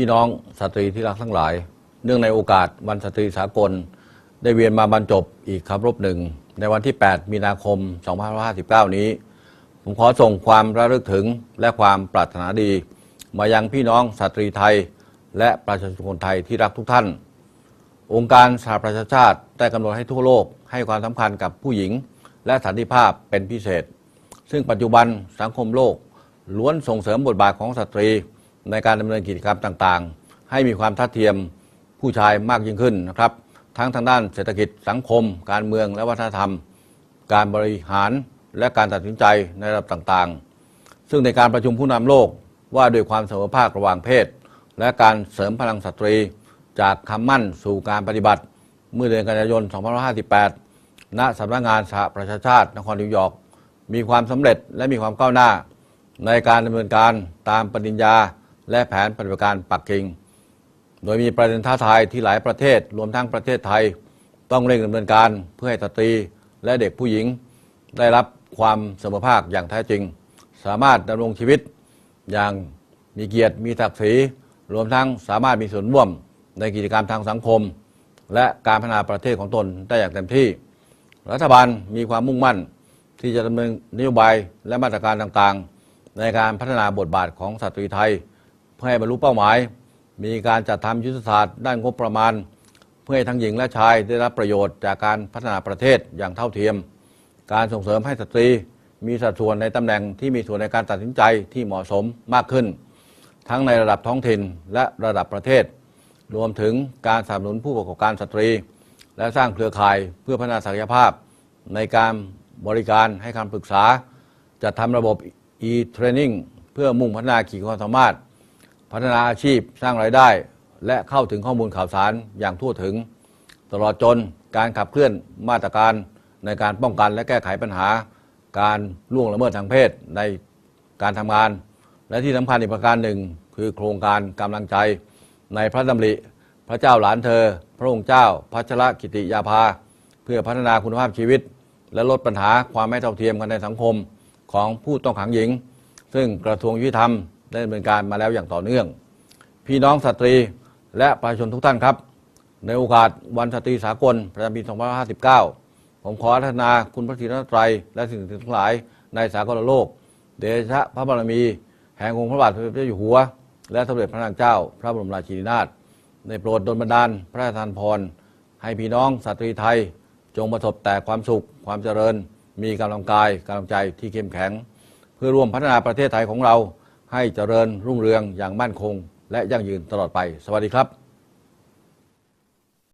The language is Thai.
พี่น้องสตรีที่รักทั้งหลาย เนื่องในโอกาสวันสตรีสากล ได้เวียนมาบรรจบอีกคำรบหนึ่ง ในวันที่ 8 มีนาคม 2559 นี้ ผมขอส่งความระลึกถึงและความปรารถนาดี มายังพี่น้องสตรีไทย และประชาชนคนไทยที่รักทุกท่าน องค์การสหประชาชาติได้กำหนดให้ทั่วโลกให้ความสำคัญกับผู้หญิง และสันติภาพเป็นพิเศษ ซึ่งปัจจุบันสังคมโลกล้วนส่งเสริมบทบาทของสตรี ในการดำเนินกิจกรรมต่างๆ ให้มีความทัดเทียมผู้ชายมากยิ่งขึ้นนะครับ ทั้งทางด้านเศรษฐกิจสังคม การเมืองและวัฒนธรรม การบริหารและการตัดสินใจในระดับต่างๆ ซึ่งในการประชุมผู้นำโลกว่าด้วยความเสมอภาคระหว่างเพศ และการเสริมพลังสตรี จากคำมั่นสู่การปฏิบัติ เมื่อเดือนกันยายน 2558 ณสำนักงานสหประชาชาตินครนิวยอร์กมีความสำเร็จและมีความก้าวหน้า ในการดำเนินการตามปฏิญญา และแผนปฏิบัติการปักกิ่ง โดยมีประเด็นท้าทายที่หลายประเทศรวมทั้งประเทศไทย ต้องเร่งดำเนินการเพื่อให้สตรีและเด็กผู้หญิง ได้รับความเสมอภาคอย่างแท้จริง สามารถดำรงชีวิตอย่างมีเกียรติมีศักดิ์ศรีรวมทั้งสามารถมีส่วนร่วมในกิจกรรมทางสังคม และการพัฒนาประเทศของตนได้อย่างเต็มที่ รัฐบาลมีความมุ่งมั่นที่จะดำเนินนโยบายและมาตรการต่างๆ ในการพัฒนาบทบาทของสตรีไทย เพื่อให้บรรลุเป้าหมาย มีการจัดทำยุทธศาสตร์ด้านงบประมาณ เพื่อให้ทั้งหญิงและชายได้รับประโยชน์จากการพัฒนาประเทศอย่างเท่าเทียม การส่งเสริมให้สตรี มีสัดส่วนในตำแหน่งที่มีส่วนในการตัดสินใจที่เหมาะสมมากขึ้น ทั้งในระดับท้องถิ่นและระดับประเทศ รวมถึงการสนับสนุนผู้ประกอบการสตรี และสร้างเครือข่ายเพื่อพัฒนาศักยภาพ ในการบริการให้คำปรึกษาจัดทำระบบ e-training เพื่อมุ่งพัฒนาขีดความสามารถ พัฒนาอาชีพสร้างรายได้ และเข้าถึงข้อมูลข่าวสารอย่างทั่วถึง ตลอดจนการขับเคลื่อนมาตรการในการป้องกันและแก้ไขปัญหา การล่วงละเมิดทางเพศในการทำงาน และที่สำคัญอีกประการหนึ่ง คือโครงการกำลังใจในพระดำริพระเจ้าหลานเธอ พระองค์เจ้าพัชรกิติยาภา เพื่อพัฒนาคุณภาพชีวิต และลดปัญหาความไม่เท่าเทียมกันในสังคมของผู้ต้องขังหญิง ซึ่งกระทรวงยุติธรรม ได้ดำเนินการมาแล้วอย่างต่อเนื่อง พี่น้องสตรีและประชาชนทุกท่านครับ ในโอกาสวันสตรีสากลประจำปี 2559 ผมขออารัธนาคุณพระศรีรัตนตรัยและสิ่งศักดิ์สิทธิ์ทั้งหลายในสากลโลก เดชะพระบารมี แห่งองค์พระบาทสมเด็จพระเจ้าอยู่หัว และสมเด็จพระนางเจ้า พระบรมราชินีนาถในโปรดดลบันดาลพระราชทานพร ให้พี่น้องสตรีไทย จงประสบแต่ความสุข ความเจริญ มีกำลังกายกำลังใจที่เข้มแข็ง เพื่อร่วมพัฒนาประเทศไทยของเรา ให้เจริญรุ่งเรืองอย่างมั่นคง และยั่งยืนตลอดไป สวัสดีครับ